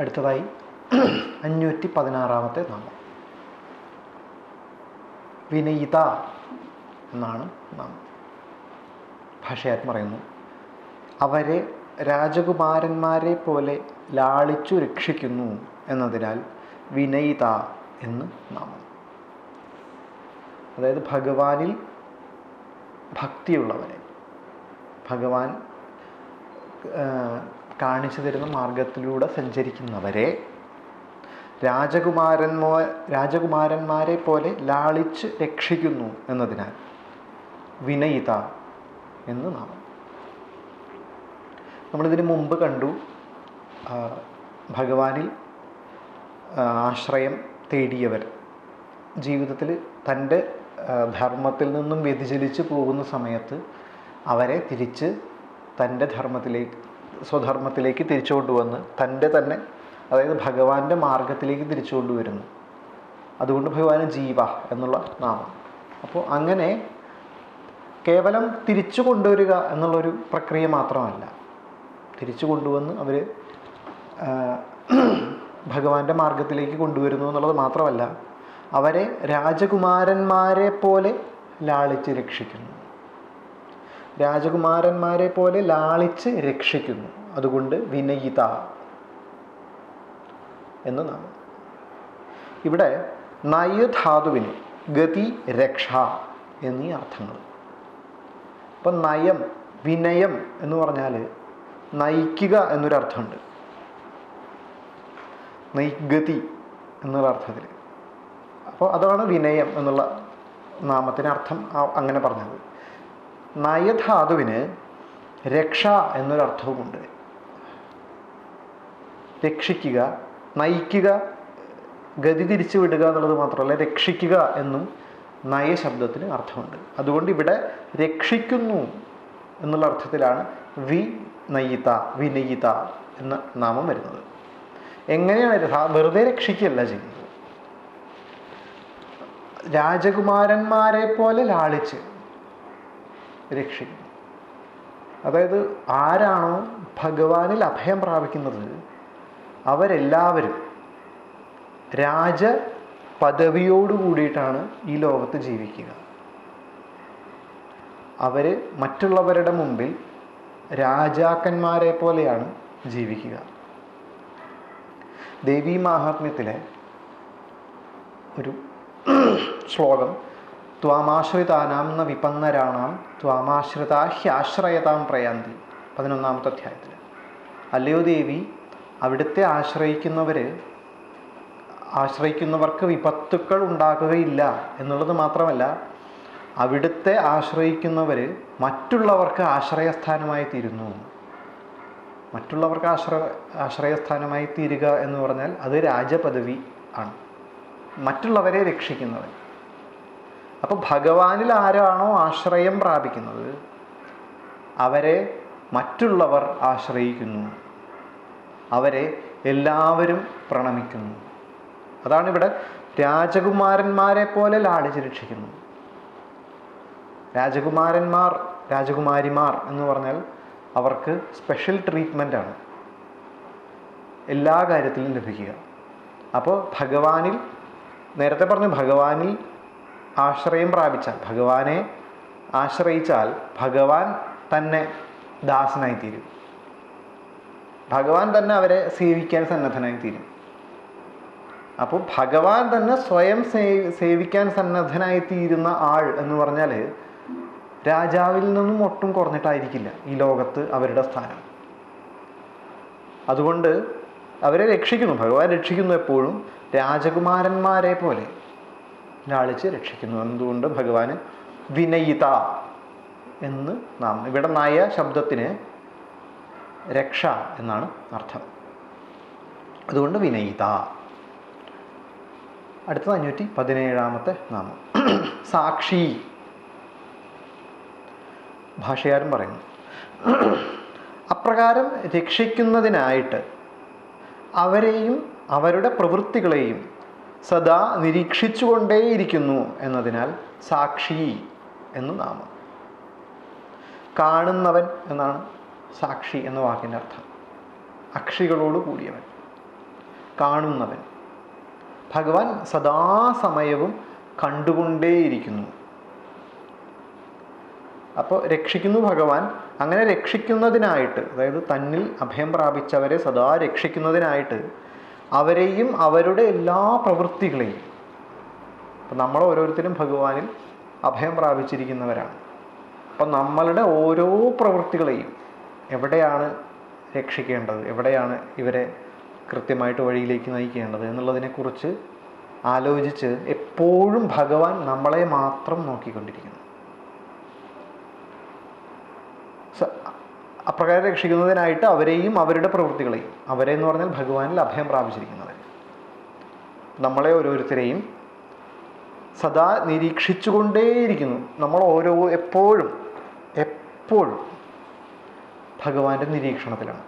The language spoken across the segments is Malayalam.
അടുത്തതായി അഞ്ഞൂറ്റി പതിനാറാമത്തെ നാമം. വിനയിത എന്നാണ് നാമം. ഭാഷയായി പറയുന്നു. അവരെ രാജകുമാരന്മാരെ പോലെ ലാളിച്ചു രക്ഷിക്കുന്നു എന്നതിനാൽ വിനയിത എന്ന് നാമം. അതായത് ഭഗവാനിൽ ഭക്തിയുള്ളവരെ ഭഗവാൻ കാണിച്ചു തരുന്ന മാർഗത്തിലൂടെ സഞ്ചരിക്കുന്നവരെ രാജകുമാരന്മാ രാജകുമാരന്മാരെ പോലെ ലാളിച്ച് രക്ഷിക്കുന്നു എന്നതിനാൽ വിനയിത എന്ന് നാമം. നമ്മളിതിനു മുമ്പ് കണ്ടു ഭഗവാനിൽ ആശ്രയം തേടിയവർ ജീവിതത്തിൽ തന്റെ ധർമ്മത്തിൽ നിന്നും വ്യതിചലിച്ച് പോകുന്ന സമയത്ത് അവരെ തിരിച്ച് തന്റെ ധർമ്മത്തിലേക്ക് സ്വധർമ്മത്തിലേക്ക് തിരിച്ചു കൊണ്ടുവന്ന് തന്റെ തന്നെ അതായത് ഭഗവാന്റെ മാർഗത്തിലേക്ക് തിരിച്ചു കൊണ്ടുവരുന്നു അതുകൊണ്ട് ഭഗവാന് ജീവ എന്നുള്ള നാമം. അപ്പോൾ അങ്ങനെ കേവലം തിരിച്ചു കൊണ്ടുവരിക എന്നുള്ളൊരു പ്രക്രിയ മാത്രമല്ല. തിരിച്ചു കൊണ്ടുവന്ന് അവർ ഭഗവാന്റെ മാർഗത്തിലേക്ക് കൊണ്ടുവരുന്നു എന്നുള്ളത് മാത്രമല്ല അവരെ രാജകുമാരന്മാരെ പോലെ ലാളിച്ച് രക്ഷിക്കുന്നു. രാജകുമാരന്മാരെ പോലെ ലാളിച്ച് രക്ഷിക്കുന്നു. അതുകൊണ്ട് വിനയിത എന്ന് നാം ഇവിടെ നയധാതുവിന് ഗതി രക്ഷ എന്നീ അർത്ഥങ്ങൾ. അപ്പം നയം വിനയം എന്ന് പറഞ്ഞാൽ നയിക്കുക എന്നൊരർത്ഥമുണ്ട്. നൈഗതി എന്നുള്ള അർത്ഥത്തിൽ അപ്പോൾ അതാണ് വിനയം എന്നുള്ള നാമത്തിന് അർത്ഥം അങ്ങനെ പറഞ്ഞത്. നയധാതുവിന് രക്ഷ എന്നൊരർത്ഥവുമുണ്ട്. രക്ഷിക്കുക നയിക്കുക ഗതി തിരിച്ചു വിടുക എന്നുള്ളത് മാത്രമല്ല രക്ഷിക്കുക എന്നും നയശബ്ദത്തിന് അർത്ഥമുണ്ട്. അതുകൊണ്ട് ഇവിടെ രക്ഷിക്കുന്നു എന്നുള്ള അർത്ഥത്തിലാണ് വി നയിത വിനയിത എന്ന നാമം വരുന്നത്. എങ്ങനെയാണ് വെറുതെ രക്ഷിക്കുകയല്ല ചെയ്യുന്നത്. രാജകുമാരന്മാരെ പോലെ ലാളിച്ച് രക്ഷിക്കുന്നു അതായത് ആരാണോ ഭഗവാനിൽ അഭയം പ്രാപിക്കുന്നത് അവരെല്ലാവരും രാജ പദവിയോട് കൂടിയിട്ടാണ് ഈ ലോകത്ത് ജീവിക്കുക. അവർ മറ്റുള്ളവരുടെ മുമ്പിൽ രാജാക്കന്മാരെ പോലെയാണ് ജീവിക്കുക. ദേവീ മാഹാത്മ്യത്തിലെ ഒരു ശ്ലോകം ത്വാമാശ്രിതാനാം ന വിപന്നരാണാം ത്വാമാശ്രിതാ ഹ്യാശ്രയതാം പ്രയാന്തി. പതിനൊന്നാമത്തെ അധ്യായത്തിൽ അല്ലയോ ദേവി അവിടുത്തെ ആശ്രയിക്കുന്നവർ ആശ്രയിക്കുന്നവർക്ക് വിപത്തുക്കൾ ഉണ്ടാകുകയില്ല എന്നുള്ളത് മാത്രമല്ല അവിടുത്തെ ആശ്രയിക്കുന്നവർ മറ്റുള്ളവർക്ക് ആശ്രയസ്ഥാനമായി തീരുന്നു. മറ്റുള്ളവർക്ക് ആശ്ര ആശ്രയസ്ഥാനമായി തീരുക എന്ന് പറഞ്ഞാൽ അത് രാജപദവി ആണ്. മറ്റുള്ളവരെ രക്ഷിക്കുന്നവൻ. അപ്പോൾ ഭഗവാനിൽ ആരാണോ ആശ്രയം പ്രാപിക്കുന്നത്? അവരെ മറ്റുള്ളവർ ആശ്രയിക്കുന്നു. അവരെ എല്ലാവരും പ്രണമിക്കുന്നു. അതാണ് ഇവിടെ രാജകുമാരന്മാരെ പോലെ ലാളിച്ച് രക്ഷിക്കുന്നു. രാജകുമാരന്മാർ രാജകുമാരിമാർ എന്ന് പറഞ്ഞാൽ അവർക്ക് സ്പെഷ്യൽ ട്രീറ്റ്മെന്റാണ് എല്ലാ കാര്യത്തിലും ലഭിക്കുക. അപ്പോൾ ഭഗവാനിൽ നേരത്തെ പറഞ്ഞു ഭഗവാനിൽ ആശ്രയം പ്രാപിച്ചാൽ ഭഗവാനെ ആശ്രയിച്ചാൽ ഭഗവാൻ തന്നെ ദാസനായി തീരും ഭഗവാൻ തന്നെ അവരെ സേവിക്കാൻ സന്നദ്ധനായി തീരും അപ്പോൾ ഭഗവാൻ തന്നെ സ്വയം സേവിക്കാൻ സന്നദ്ധനായി തീരുന്ന ആൾ എന്ന് പറഞ്ഞാൽ രാജാവിൽ നിന്നും ഒട്ടും കുറഞ്ഞിട്ടായിരിക്കില്ല ഈ ലോകത്ത് അവരുടെ സ്ഥാനം. അതുകൊണ്ട് അവരെ രക്ഷിക്കുന്നു. ഭഗവാൻ രക്ഷിക്കുന്നു എപ്പോഴും രാജകുമാരന്മാരെ പോലെ. ലാളിച്ച് രക്ഷിക്കുന്നു. എന്തുകൊണ്ട്? ഭഗവാന് വിനയിത എന്ന് നാം ഇവിടെ നയ ശബ്ദത്തിന് രക്ഷ എന്നാണ് അർത്ഥം. അതുകൊണ്ട് വിനയിത. അടുത്തത് അഞ്ഞൂറ്റി പതിനേഴാമത്തെ നാമം. സാക്ഷി. ഭാഷകാരൻ പറയുന്നു. അപ്രകാരം രക്ഷിക്കുന്നതിനായിട്ട് അവരെയും അവരുടെ പ്രവൃത്തികളെയും സദാ നിരീക്ഷിച്ചുകൊണ്ടേയിരിക്കുന്നു എന്നതിനാൽ സാക്ഷി എന്ന് നാമം. കാണുന്നവൻ എന്നാണ് സാക്ഷി എന്ന വാക്കിന്റെ അർത്ഥം. അക്ഷികളോട് കൂടിയവൻ. കാണുന്നവൻ. ഭഗവാൻ സദാസമയവും കണ്ടുകൊണ്ടേയിരിക്കുന്നു. അപ്പോൾ രക്ഷിക്കുന്നു ഭഗവാൻ. അങ്ങനെ രക്ഷിക്കുന്നതിനായിട്ട് അതായത് തന്നിൽ അഭയം പ്രാപിച്ചവരെ സദാ രക്ഷിക്കുന്നതിനായിട്ട് അവരെയും അവരുടെ എല്ലാ പ്രവൃത്തികളെയും അപ്പം നമ്മൾ ഓരോരുത്തരും ഭഗവാനിൽ അഭയം പ്രാപിച്ചിരിക്കുന്നവരാണ്. അപ്പം നമ്മളുടെ ഓരോ പ്രവൃത്തികളെയും എവിടെയാണ് രക്ഷിക്കേണ്ടത്? എവിടെയാണ് ഇവരെ കൃത്യമായിട്ട് വഴിയിലേക്ക് നയിക്കേണ്ടത്? എന്നുള്ളതിനെക്കുറിച്ച് ആലോചിച്ച് എപ്പോഴും ഭഗവാൻ നമ്മളെ മാത്രം നോക്കിക്കൊണ്ടിരിക്കുന്നു. അപ്രകാരം രക്ഷിക്കുന്നതിനായിട്ട് അവരെയും അവരുടെ പ്രവൃത്തികളെയും അവരെ എന്ന് പറഞ്ഞാൽ ഭഗവാനിൽ അഭയം പ്രാപിച്ചിരിക്കുന്നവർ. നമ്മളെ ഓരോരുത്തരെയും സദാ നിരീക്ഷിച്ചുകൊണ്ടേയിരിക്കുന്നു. നമ്മൾ ഓരോ എപ്പോഴും എപ്പോഴും ഭഗവാന്റെ നിരീക്ഷണത്തിലാണ്.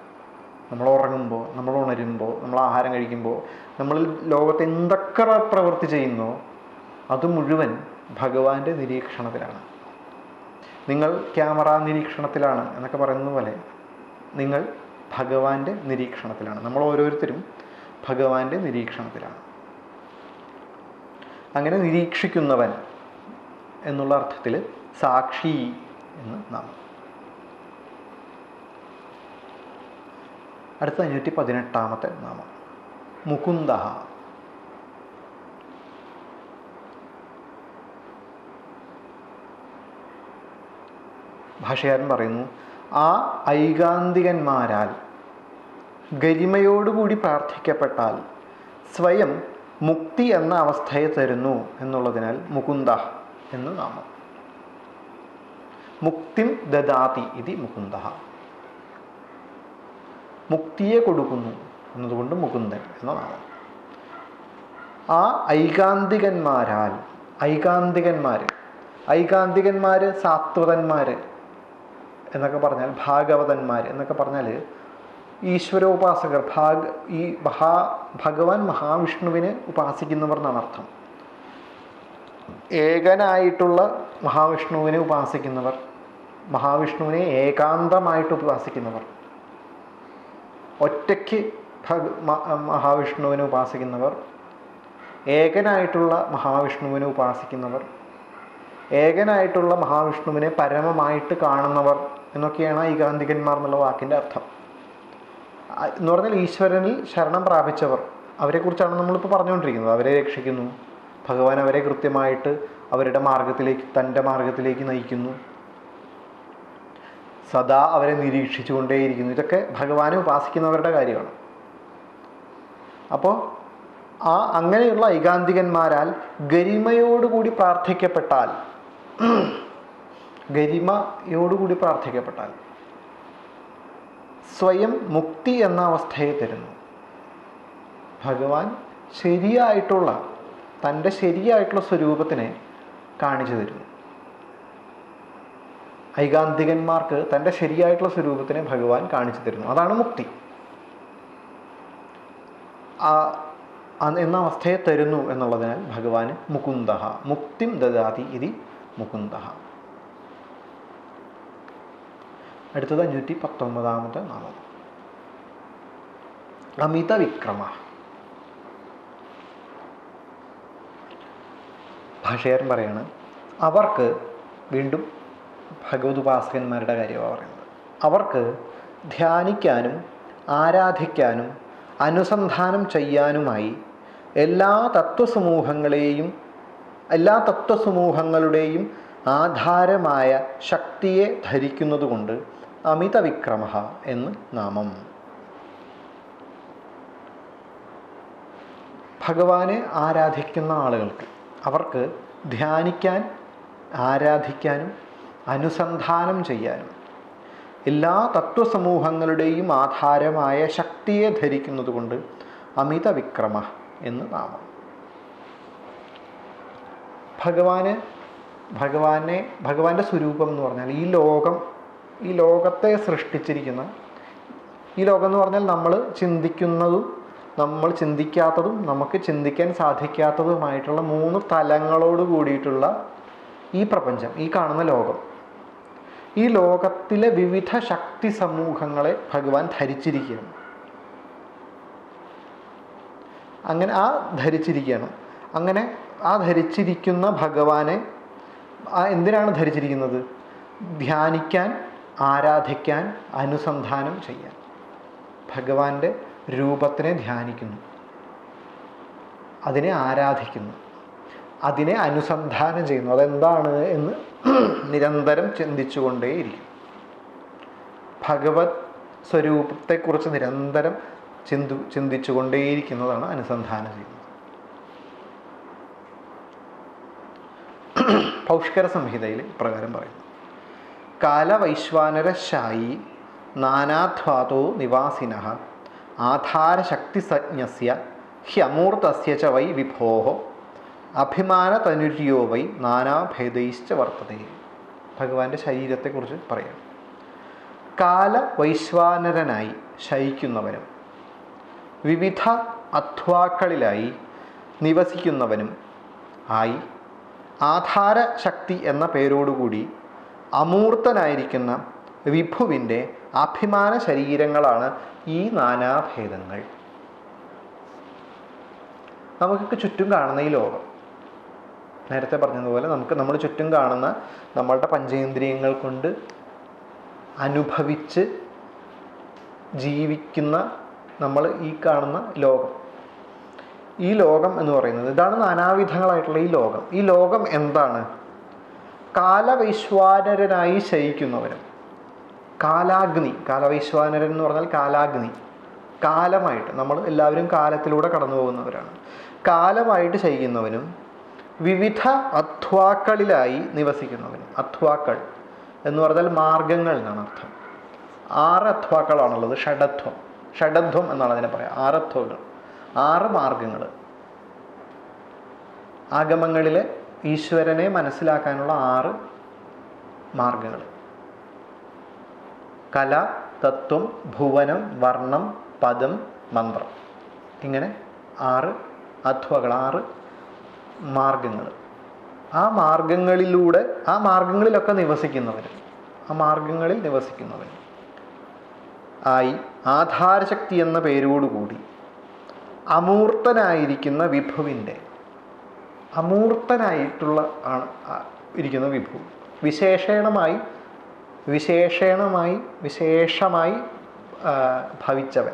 നമ്മൾ ഉറങ്ങുമ്പോൾ നമ്മൾ ഉണരുമ്പോൾ നമ്മൾ ആഹാരം കഴിക്കുമ്പോൾ നമ്മൾ ലോകത്ത് എന്തൊക്കെ പ്രവൃത്തി ചെയ്യുന്നോ അത് മുഴുവൻ ഭഗവാന്റെ നിരീക്ഷണത്തിലാണ്. നിങ്ങൾ ക്യാമറ നിരീക്ഷണത്തിലാണ് എന്നൊക്കെ പറയുന്നത് പോലെ നിങ്ങൾ ഭഗവാന്റെ നിരീക്ഷണത്തിലാണ്. നമ്മൾ ഓരോരുത്തരും ഭഗവാന്റെ നിരീക്ഷണത്തിലാണ്. അങ്ങനെ നിരീക്ഷിക്കുന്നവൻ എന്നുള്ള അർത്ഥത്തിൽ സാക്ഷി എന്ന് നാം. അടുത്ത അഞ്ഞൂറ്റി പതിനെട്ടാമത്തെ നാമം. മുകുന്ദ ഭാഷകാരൻ പറയുന്നു ആ ഐകാന്തികന്മാരാൽ ഗരിമയോടുകൂടി പ്രാർത്ഥിക്കപ്പെട്ടാൽ സ്വയം മുക്തി എന്ന അവസ്ഥയെ തരുന്നു എന്നുള്ളതിനാൽ മുകുന്ദ എന്ന് നാമം. മുക്തിം ദദാതി ഇതി മുകുന്ദ. മുക്തിയെ കൊടുക്കുന്നു എന്നതുകൊണ്ട് മുകുന്ദൻ എന്ന നാമം. ആ ഐകാന്തികന്മാരാൽ ഐകാന്തികന്മാർ ഐകാന്തികന്മാർ സാത്വതന്മാർ എന്നൊക്കെ പറഞ്ഞാൽ ഭാഗവതന്മാർ എന്നൊക്കെ പറഞ്ഞാൽ ഈശ്വരോപാസകർ ഭാഗ ഈ മഹാ ഭഗവാൻ മഹാവിഷ്ണുവിനെ ഉപാസിക്കുന്നവർ എന്നാണ് അർത്ഥം. ഏകനായിട്ടുള്ള മഹാവിഷ്ണുവിനെ ഉപാസിക്കുന്നവർ മഹാവിഷ്ണുവിനെ ഏകാന്തമായിട്ട് ഉപാസിക്കുന്നവർ ഒറ്റയ്ക്ക് ഭഗ മഹാവിഷ്ണുവിനെ ഉപാസിക്കുന്നവർ ഏകനായിട്ടുള്ള മഹാവിഷ്ണുവിനെ ഉപാസിക്കുന്നവർ ഏകനായിട്ടുള്ള മഹാവിഷ്ണുവിനെ പരമമായിട്ട് കാണുന്നവർ എന്നൊക്കെയാണ് ഈ ഏകാന്തികന്മാർ എന്നുള്ള വാക്കിന്റെ അർത്ഥം. എന്ന് പറഞ്ഞാൽ ഈശ്വരനിൽ ശരണം പ്രാപിച്ചവർ. അവരെക്കുറിച്ചാണ് നമ്മളിപ്പോൾ പറഞ്ഞുകൊണ്ടിരിക്കുന്നത്. അവരെ രക്ഷിക്കുന്നു. ഭഗവാൻ അവരെ കൃത്യമായിട്ട് അവരുടെ മാർഗത്തിലേക്ക് തന്റെ മാർഗത്തിലേക്ക് നയിക്കുന്നു. സദാ അവരെ നിരീക്ഷിച്ചുകൊണ്ടേയിരിക്കുന്നു. ഇതൊക്കെ ഭഗവാനെ ഉപാസിക്കുന്നവരുടെ കാര്യമാണ്. അപ്പോൾ ആ അങ്ങനെയുള്ള ഐകാന്തികന്മാരാൽ ഗരിമയോടുകൂടി പ്രാർത്ഥിക്കപ്പെട്ടാൽ ഗരിമയോടുകൂടി പ്രാർത്ഥിക്കപ്പെട്ടാൽ സ്വയം മുക്തി എന്ന അവസ്ഥയെ തരുന്നു. ഭഗവാൻ ശരിയായിട്ടുള്ള തന്റെ ശരിയായിട്ടുള്ള സ്വരൂപത്തിനെ കാണിച്ചു തരുന്നു. ഐകാന്തികന്മാർക്ക് തന്റെ ശരിയായിട്ടുള്ള സ്വരൂപത്തിനെ ഭഗവാൻ കാണിച്ചു തരുന്നു. അതാണ് മുക്തി. എന്ന അവസ്ഥയെ തരുന്നു എന്നുള്ളതിനാൽ ഭഗവാൻ മുകുന്ദ മുക്തിം ദദാതി ഇതി മുകുന്ദ അടുത്തത് അഞ്ഞൂറ്റി പത്തൊമ്പതാമത്തെ നാമം. അമിത വിക്രമ. ഭാഷകാരൻ പറയാണ് അവർക്ക് വീണ്ടും ഭഗവതുപാസകന്മാരുടെ കാര്യമാണ് പറയുന്നത്. അവർക്ക് ധ്യാനിക്കാനും ആരാധിക്കാനും അനുസന്ധാനം ചെയ്യാനുമായി എല്ലാ തത്വസമൂഹങ്ങളെയും എല്ലാ തത്വസമൂഹങ്ങളുടെയും ആധാരമായ ശക്തിയെ ധരിക്കുന്നതുകൊണ്ട് അമിത വിക്രമ എന്ന് നാമം. ഭഗവാനെ ആരാധിക്കുന്ന ആളുകൾക്ക് അവർക്ക് ധ്യാനിക്കാൻ ആരാധിക്കാനും അനുസന്ധാനം ചെയ്യാനും എല്ലാ തത്വസമൂഹങ്ങളുടെയും ആധാരമായ ശക്തിയെ ധരിക്കുന്നതുകൊണ്ട് അമിത വിക്രമ എന്ന് നാമം. ഭഗവാന് ഭഗവാനെ ഭഗവാന്റെ സ്വരൂപം എന്ന് പറഞ്ഞാൽ ഈ ലോകം ഈ ലോകത്തെ സൃഷ്ടിച്ചിരിക്കുന്ന ഈ ലോകം എന്ന് പറഞ്ഞാൽ നമ്മൾ ചിന്തിക്കുന്നതും നമ്മൾ ചിന്തിക്കാത്തതും നമുക്ക് ചിന്തിക്കാൻ സാധിക്കാത്തതുമായിട്ടുള്ള മൂന്ന് തലങ്ങളോട് കൂടിയിട്ടുള്ള ഈ പ്രപഞ്ചം ഈ കാണുന്ന ലോകം. ഈ ലോകത്തിലെ വിവിധ ശക്തി സമൂഹങ്ങളെ ഭഗവാൻ ധരിച്ചിരിക്കുകയാണ്. അങ്ങനെ ആ ധരിച്ചിരിക്കുകയാണ്. അങ്ങനെ ആ ധരിച്ചിരിക്കുന്ന ഭഗവാനെ എന്തിനാണ് ധരിച്ചിരിക്കുന്നത്? ധ്യാനിക്കാൻ ആരാധിക്കാൻ അനുസന്ധാനം ചെയ്യാൻ. ഭഗവാന്റെ രൂപത്തിനെ ധ്യാനിക്കുന്നു. അതിനെ ആരാധിക്കുന്നു. അതിനെ അനുസന്ധാനം ചെയ്യുന്നു. അതെന്താണ് എന്ന് നിരന്തരം ചിന്തിച്ചുകൊണ്ടേയിരിക്കും ഭഗവത് സ്വരൂപത്തെക്കുറിച്ച് നിരന്തരം ചിന്തു ചിന്തിച്ചുകൊണ്ടേയിരിക്കുന്നതാണ് അനുസന്ധാനം ചെയ്യുന്നത്. പൗഷ്കര സംഹിതയിൽ ഇപ്രകാരം പറയുന്നു. കാലവൈശ്വാനരശായി നാനാധ്വാതോ നിവാസിന ആധാരശക്തിസജ്ഞസ്യ ഹ്യമൂർത്തസ്യ ച വൈ വിഭോ അഭിമാനതനുര്യോ വൈ നാനാഭേദൈശ്ച വർത്തതേ. ഭഗവാന്റെ ശരീരത്തെക്കുറിച്ച് പറയാം. കാല വൈശ്വാനരനായി ശയിക്കുന്നവനും വിവിധ അധ്വാക്കളിലായി നിവസിക്കുന്നവനും ആയി ആധാരശക്തി എന്ന പേരോടുകൂടി അമൂർത്തനായിരിക്കുന്ന വിഭുവിന്റെ അഭിമാന ശരീരങ്ങളാണ് ഈ നാനാഭേദങ്ങൾ. നമുക്കൊക്കെ ചുറ്റും കാണുന്ന ഈ ലോകം. നേരത്തെ പറഞ്ഞതുപോലെ നമുക്ക് നമ്മൾ ചുറ്റും കാണുന്ന നമ്മളുടെ പഞ്ചേന്ദ്രിയങ്ങൾ കൊണ്ട് അനുഭവിച്ച് ജീവിക്കുന്ന നമ്മൾ ഈ കാണുന്ന ലോകം. ഈ ലോകം എന്ന് പറയുന്നത് ഇതാണ് നാനാവിധങ്ങളായിട്ടുള്ള ഈ ലോകം. ഈ ലോകം എന്താണ്? കാലവൈശ്വാനരനായി ശയിക്കുന്നവനും കാലാഗ്നി കാലവൈശ്വാനരൻ എന്ന് പറഞ്ഞാൽ കാലാഗ്നി. കാലമായിട്ട് നമ്മൾ എല്ലാവരും കാലത്തിലൂടെ കടന്നു പോകുന്നവരാണ് കാലമായിട്ട് ശയിക്കുന്നവനും വിവിധ അധ്വാക്കളിലായി നിവസിക്കുന്നവനും. അധ്വാക്കൾ എന്ന് പറഞ്ഞാൽ മാർഗങ്ങൾ എന്നാണ് അർത്ഥം. ആറ് അധ്വാക്കളാണുള്ളത് ഷഡധ്വം. ഷഡധ്വം എന്നാണ് അതിനെ പറയാം. ആറ് അധ്വകൾ ആറ് മാർഗങ്ങൾ ആഗമങ്ങളിൽ ഈശ്വരനെ മനസ്സിലാക്കാനുള്ള ആറ് മാർഗങ്ങൾ കല തത്വം ഭുവനം വർണം പദം മന്ത്രം. ഇങ്ങനെ ആറ് അധ്വകൾ ആറ് മാർഗങ്ങൾ ആ മാർഗങ്ങളിലൂടെ ആ മാർഗങ്ങളിലൊക്കെ നിവസിക്കുന്നവർ ആ മാർഗങ്ങളിൽ നിവസിക്കുന്നവർ ആയി ആധാരശക്തി എന്ന പേരോടുകൂടി അമൂർത്തനായിരിക്കുന്ന വിഭുവിന്റെ അമൂർത്തനായിട്ടുള്ള ആണ് ഇരിക്കുന്ന വിഭു. വിശേഷണമായി വിശേഷണമായി വിശേഷമായി ഭവിച്ചവൻ.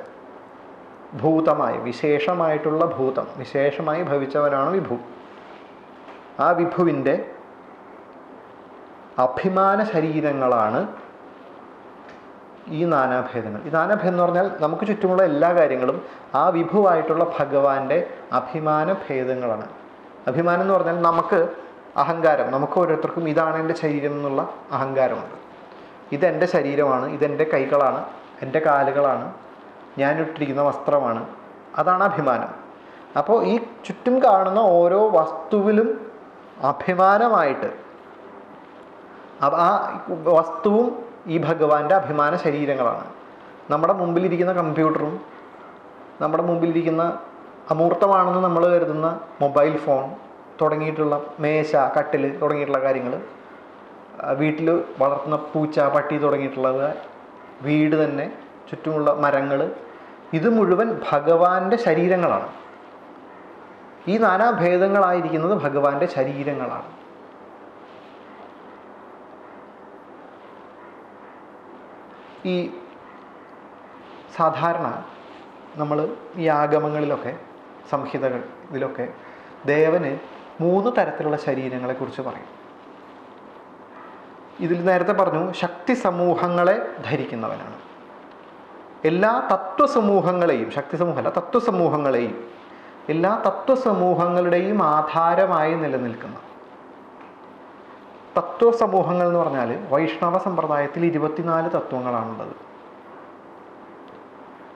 ഭൂതമായി വിശേഷമായിട്ടുള്ള ഭൂതം വിശേഷമായി ഭവിച്ചവനാണ് വിഭു. ആ വിഭുവിന്റെ അഭിമാന ശരീരങ്ങളാണ് ഈ നാനാഭേദങ്ങൾ. ഈ നാനാഭേദം എന്ന് പറഞ്ഞാൽ നമുക്ക് ചുറ്റുമുള്ള എല്ലാ കാര്യങ്ങളും ആ വിഭുവായിട്ടുള്ള ഭഗവാന്റെ അഭിമാന ഭേദങ്ങളാണ് അഭിമാനം എന്ന് പറഞ്ഞാൽ നമുക്ക് അഹങ്കാരം നമുക്ക് ഓരോരുത്തർക്കും ഇതാണ് എന്റെ ശരീരം എന്നുള്ള അഹങ്കാരമുണ്ട്. ഇതെന്റെ ശരീരമാണ് ഇതെന്റെ കൈകളാണ് എന്റെ കാലുകളാണ് ഞാൻ ഇട്ടിരിക്കുന്ന വസ്ത്രമാണ്. അതാണ് അഭിമാനം. അപ്പോൾ ഈ ചുറ്റും കാണുന്ന ഓരോ വസ്തുവിലും അഭിമാനമായിട്ട് ആ വസ്തുവും ഈ ഭഗവാന്റെ അഭിമാന ശരീരങ്ങളാണ്. നമ്മുടെ മുമ്പിലിരിക്കുന്ന കമ്പ്യൂട്ടറും നമ്മുടെ മുമ്പിലിരിക്കുന്ന അമൂർത്തമാണെന്ന് നമ്മൾ കരുതുന്ന മൊബൈൽ ഫോൺ തുടങ്ങിയിട്ടുള്ള മേശ കട്ടിൽ തുടങ്ങിയിട്ടുള്ള കാര്യങ്ങൾ വീട്ടിൽ വളർത്തുന്ന പൂച്ച പട്ടി തുടങ്ങിയിട്ടുള്ളത് വീട് തന്നെ ചുറ്റുമുള്ള മരങ്ങൾ ഇത് മുഴുവൻ ഭഗവാന്റെ ശരീരങ്ങളാണ്. ഈ നാനാഭേദങ്ങളായിരിക്കുന്നത് ഭഗവാന്റെ ശരീരങ്ങളാണ്. ഈ സാധാരണ നമ്മൾ ഈ ആഗമങ്ങളിലൊക്കെ സംഹിതകൾ ഇതിലൊക്കെ ദേവന് മൂന്ന് തരത്തിലുള്ള ശരീരങ്ങളെക്കുറിച്ച് പറയും. ഇതിൽ നേരത്തെ പറഞ്ഞു ശക്തി സമൂഹങ്ങളെ ധരിക്കുന്നവനാണ്. എല്ലാ തത്വസമൂഹങ്ങളെയും ശക്തി സമൂഹമല്ല തത്വസമൂഹങ്ങളെയും എല്ലാ തത്വസമൂഹങ്ങളുടെയും ആധാരമായി നിലനിൽക്കുന്ന തത്വസമൂഹങ്ങൾ എന്ന് പറഞ്ഞാൽ വൈഷ്ണവ സമ്പ്രദായത്തിൽ ഇരുപത്തിനാല് തത്വങ്ങളാണുള്ളത്.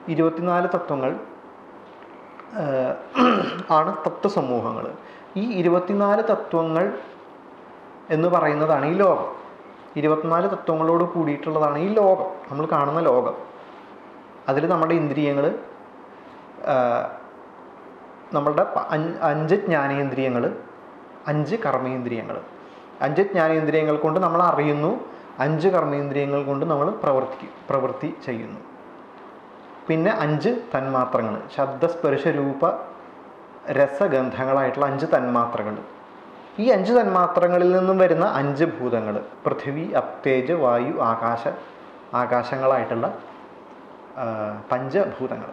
ഇരുപത്തിനാല് തത്വങ്ങൾ ആണ് തത്വസമൂഹങ്ങൾ ഈ ഇരുപത്തിനാല് തത്വങ്ങൾ എന്ന് പറയുന്നതാണ് ഈ ലോകം. ഇരുപത്തിനാല് തത്വങ്ങളോട് കൂടിയിട്ടുള്ളതാണ് ഈ ലോകം. നമ്മൾ കാണുന്ന ലോകം. അതിൽ നമ്മുടെ ഇന്ദ്രിയങ്ങൾ നമ്മളുടെ അഞ്ച് ജ്ഞാനേന്ദ്രിയങ്ങൾ അഞ്ച് കർമ്മേന്ദ്രിയങ്ങൾ അഞ്ച് ജ്ഞാനേന്ദ്രിയങ്ങൾ കൊണ്ട് നമ്മൾ അറിയുന്നു അഞ്ച് കർമ്മേന്ദ്രിയങ്ങൾ കൊണ്ട് നമ്മൾ പ്രവർത്തിക്കും പ്രവൃത്തി ചെയ്യുന്നു. പിന്നെ അഞ്ച് തന്മാത്രങ്ങൾ ശബ്ദസ്പർശ രൂപ രസഗന്ധങ്ങളായിട്ടുള്ള അഞ്ച് തന്മാത്രകൾ. ഈ അഞ്ച് തന്മാത്രങ്ങളിൽ നിന്നും വരുന്ന അഞ്ച് ഭൂതങ്ങൾ പൃഥ്വി അപ്തേജ് വായു ആകാശ ആകാശങ്ങളായിട്ടുള്ള പഞ്ചഭൂതങ്ങൾ.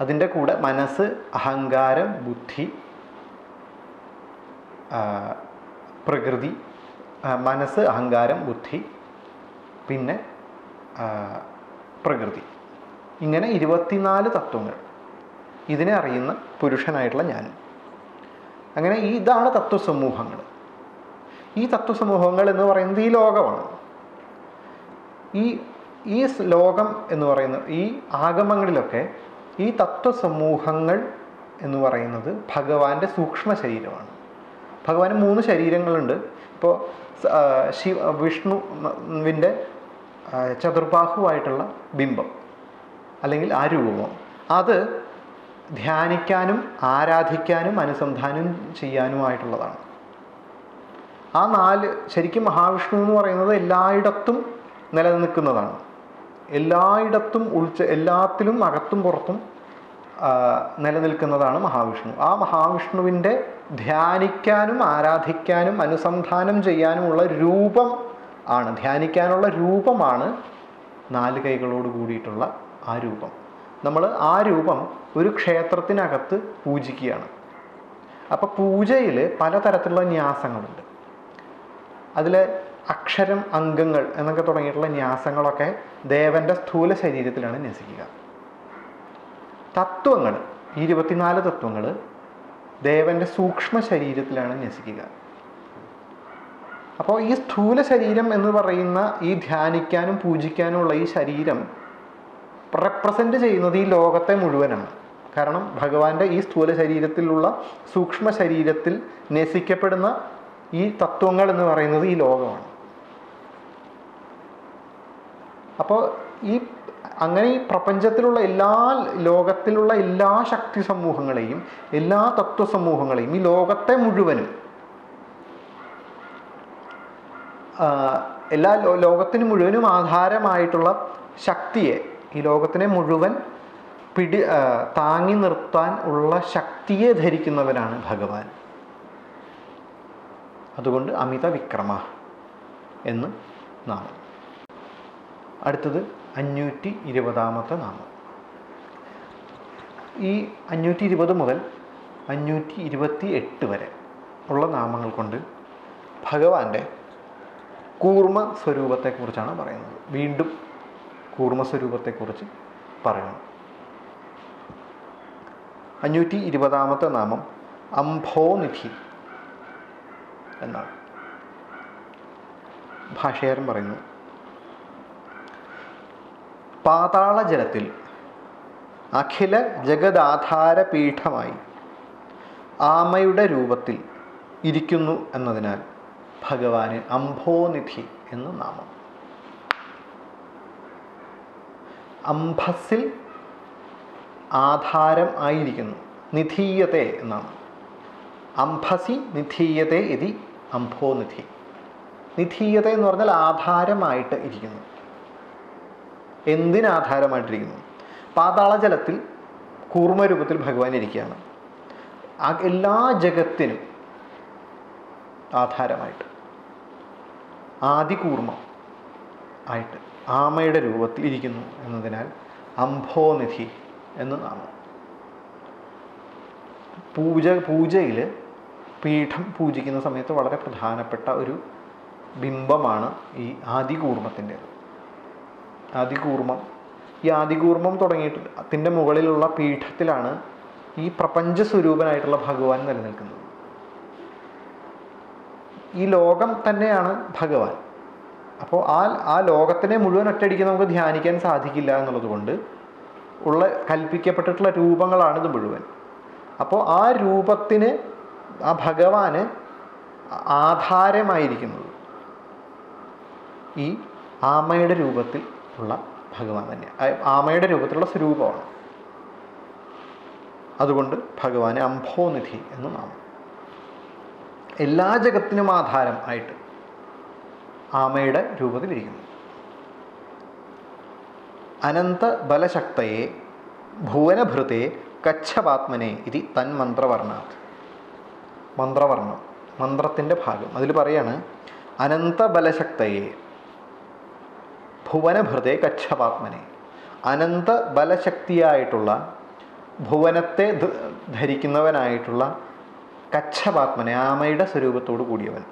അതിന്റെ കൂടെ മനസ്സ് അഹങ്കാരം ബുദ്ധി പ്രകൃതി മനസ്സ് അഹങ്കാരം ബുദ്ധി പിന്നെ പ്രകൃതി. ഇങ്ങനെ ഇരുപത്തിനാല് തത്വങ്ങൾ ഇതിനെ അറിയുന്ന പുരുഷനായിട്ടുള്ള ഞാൻ അങ്ങനെ ഇതാണ് തത്വസമൂഹങ്ങൾ. ഈ തത്വസമൂഹങ്ങൾ എന്ന് പറയുന്നത് ഈ ലോകമാണ്. ഈ ഈ ലോകം എന്ന് പറയുന്ന ഈ ആഗമങ്ങളിലൊക്കെ ഈ തത്വസമൂഹങ്ങൾ എന്ന് പറയുന്നത് ഭഗവാന്റെ സൂക്ഷ്മ ശരീരമാണ് ഭഗവാന് മൂന്ന് ശരീരങ്ങളുണ്ട്. ഇപ്പോൾ ശിവ വിഷ്ണുവിന്റെ ചതുർബാഹുവായിട്ടുള്ള ബിംബം അല്ലെങ്കിൽ ആ രൂപം. അത് ധ്യാനിക്കാനും ആരാധിക്കാനും അനുസന്ധാനം ചെയ്യാനുമായിട്ടുള്ളതാണ്. ആ നാല് ശരിക്കും മഹാവിഷ്ണു എന്ന് പറയുന്നത് എല്ലായിടത്തും നിലനിൽക്കുന്നതാണ്. എല്ലായിടത്തും ഉൾച്ച എല്ലാത്തിലും അകത്തും പുറത്തും നിലനിൽക്കുന്നതാണ് മഹാവിഷ്ണു. ആ മഹാവിഷ്ണുവിന്റെ ധ്യാനിക്കാനും ആരാധിക്കാനും അനുസന്ധാനം ചെയ്യാനുമുള്ള രൂപം ആണ്. ധ്യാനിക്കാനുള്ള രൂപമാണ് നാല് കൈകളോട് കൂടിയിട്ടുള്ള ആ രൂപം. നമ്മൾ ആ രൂപം ഒരു ക്ഷേത്രത്തിനകത്ത് പൂജിക്കുകയാണ്. അപ്പോൾ പൂജയിൽ പലതരത്തിലുള്ള ന്യാസങ്ങളുണ്ട്. അതിൽ അക്ഷരം അംഗങ്ങൾ എന്നൊക്കെ തുടങ്ങിയിട്ടുള്ള ന്യാസങ്ങളൊക്കെ ദേവന്റെ സ്ഥൂല ശരീരത്തിലാണ് ന്യസിക്കുക തത്വങ്ങൾ ഇരുപത്തിനാല് തത്വങ്ങൾ ദേവന്റെ സൂക്ഷ്മ ശരീരത്തിലാണ് ന്യസിക്കുക അപ്പോൾ ഈ സ്ഥൂല ശരീരം എന്ന് പറയുന്ന ഈ ധ്യാനിക്കാനും പൂജിക്കാനുമുള്ള ഈ ശരീരം റെപ്രസെന്റ് ചെയ്യുന്നത് ഈ ലോകത്തെ മുഴുവനാണ്. കാരണം ഭഗവാന്റെ ഈ സ്ഥൂല ശരീരത്തിലുള്ള സൂക്ഷ്മ ശരീരത്തിൽ നസിക്കപ്പെടുന്ന ഈ തത്വങ്ങൾ എന്ന് പറയുന്നത് ഈ ലോകമാണ്. അപ്പോൾ ഈ അങ്ങനെ ഈ പ്രപഞ്ചത്തിലുള്ള എല്ലാ ലോകത്തിലുള്ള എല്ലാ ശക്തി സമൂഹങ്ങളെയും എല്ലാ തത്വ സമൂഹങ്ങളെയും ഈ ലോകത്തെ മുഴുവനും എല്ലാ ലോകത്തിന് മുഴുവനും ആധാരമായിട്ടുള്ള ശക്തിയെ ഈ ലോകത്തിനെ മുഴുവൻ പിടി താങ്ങി നിർത്താൻ ഉള്ള ശക്തിയെ ധരിക്കുന്നവനാണ് ഭഗവാൻ. അതുകൊണ്ട് അമിത വിക്രമ എന്ന് നാമം. അടുത്തത് അഞ്ഞൂറ്റി ഇരുപതാമത്തെ നാമം. ഈ അഞ്ഞൂറ്റി ഇരുപത് മുതൽ അഞ്ഞൂറ്റി ഇരുപത്തി എട്ട് വരെ ഉള്ള നാമങ്ങൾ കൊണ്ട് ഭഗവാന്റെ കൂർമ്മ സ്വരൂപത്തെക്കുറിച്ചാണ് പറയുന്നത്. വീണ്ടും കൂർമ്മ സ്വരൂപത്തെക്കുറിച്ച് പറയണം. അഞ്ഞൂറ്റി ഇരുപതാമത്തെ നാമം അംഭോനിധി എന്നാണ്. ഭാഷകാരൻ പറയുന്നു പാതാള ജലത്തിൽ അഖില ജഗദാധാര പീഠമായി ആമയുടെ രൂപത്തിൽ ഇരിക്കുന്നു എന്നതിനാൽ ഭഗവാന് അംഭോനിധി എന്ന് നാമം. അംഭസിൽ ആധാരം ആയിരിക്കുന്നു. നിധീയത്തെ എന്നാണ്. അംഭസി നിധീയത്തെ ഇതി അംഭോനിധി നിധീയത എന്ന് പറഞ്ഞാൽ ആധാരമായിട്ട് ഇരിക്കുന്നു. എന്തിനാധാരമായിട്ടിരിക്കുന്നു? പാതാള ജലത്തിൽ കൂർമ്മരൂപത്തിൽ ഭഗവാൻ ഇരിക്കുകയാണ്. ആ എല്ലാ ജഗത്തിനും ആധാരമായിട്ട് ആദികൂർമ്മ ആയിട്ട് ആമയുടെ രൂപത്തിൽ ഇരിക്കുന്നു എന്നതിനാൽ അംഭോനിധി എന്ന് നാമം. പൂജ പൂജയിൽ പീഠം പൂജിക്കുന്ന സമയത്ത് വളരെ പ്രധാനപ്പെട്ട ഒരു ബിംബമാണ് ഈ ആദികൂർമ്മത്തിന്റെത്. ആദികൂർമ്മം. ഈ ആദികൂർമ്മം തുടങ്ങിയിട്ട് അതിന്റെ മുകളിലുള്ള പീഠത്തിലാണ് ഈ പ്രപഞ്ച സ്വരൂപനായിട്ടുള്ള ഭഗവാൻ നിലനിൽക്കുന്നത്. ഈ ലോകം തന്നെയാണ് ഭഗവാൻ. അപ്പോൾ ആ ആ ലോകത്തിനെ മുഴുവൻ ഒറ്റയടിക്ക് നമുക്ക് ധ്യാനിക്കാൻ സാധിക്കില്ല എന്നുള്ളത് കൊണ്ട് ഉള്ള കൽപ്പിക്കപ്പെട്ടിട്ടുള്ള രൂപങ്ങളാണിത് മുഴുവൻ. അപ്പോൾ ആ രൂപത്തിന് ആ ഭഗവാന് ആധാരമായിരിക്കുന്നത് ഈ ആമയുടെ രൂപത്തിൽ ഉള്ള ഭഗവാൻ തന്നെ. ആമയുടെ രൂപത്തിലുള്ള സ്വരൂപമാണ്. അതുകൊണ്ട് ഭഗവാന് അംഭോനിധി എന്ന് നാമം. എല്ലാ ജഗത്തിനും ആധാരം ആയിട്ട് ആമയുടെ രൂപത്തിലിരിക്കുന്നു. അനന്ത ബലശക്തയെ ഭുവനഭൃത്തെ കച്ഛപാത്മനെ ഇതി തന്മന്ത്രവർണാത്. മന്ത്രവർണം മന്ത്രത്തിന്റെ ഭാഗം. അതിൽ പറയാണ് അനന്തബലശക്തയെ ഭുവനഭൃതേ കച്ഛപാത്മനെ. അനന്ത ബലശക്തിയായിട്ടുള്ള ഭുവനത്തെ ധരിക്കുന്നവനായിട്ടുള്ള കച്ഛപാത്മനെ ആമയുടെ സ്വരൂപത്തോട് കൂടിയവൻ.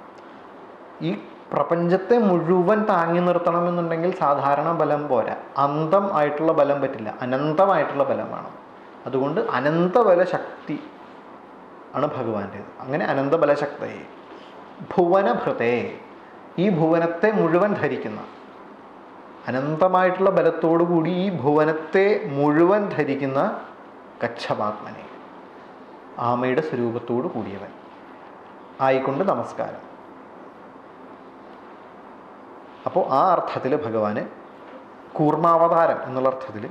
ഈ പ്രപഞ്ചത്തെ മുഴുവൻ താങ്ങി നിർത്തണമെന്നുണ്ടെങ്കിൽ സാധാരണ ബലം പോരാ. അന്തം ആയിട്ടുള്ള ബലം പറ്റില്ല. അനന്തമായിട്ടുള്ള ബലം വേണം. അതുകൊണ്ട് അനന്തബല ശക്തി ആണ് ഭഗവാന്റേത്. അങ്ങനെ അനന്തബലശക്തയെ ഭുവനഭൃതയെ ഭുവനഭൃതേ ഈ ഭുവനത്തെ മുഴുവൻ ധരിക്കുന്ന അനന്തമായിട്ടുള്ള ബലത്തോടു കൂടി ഈ ഭുവനത്തെ മുഴുവൻ ധരിക്കുന്ന കച്ഛപാത്മനെ ആമയുടെ സ്വരൂപത്തോടു കൂടിയവൻ. ആയിക്കൊണ്ട് നമസ്കാരം. അപ്പോൾ ആ അർത്ഥത്തിൽ ഭഗവാന് കൂർമാവതാരം എന്നുള്ള അർത്ഥത്തിൽ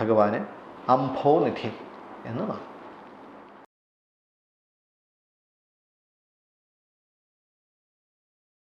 ഭഗവാന് അംഭോനിധി എന്ന് നാം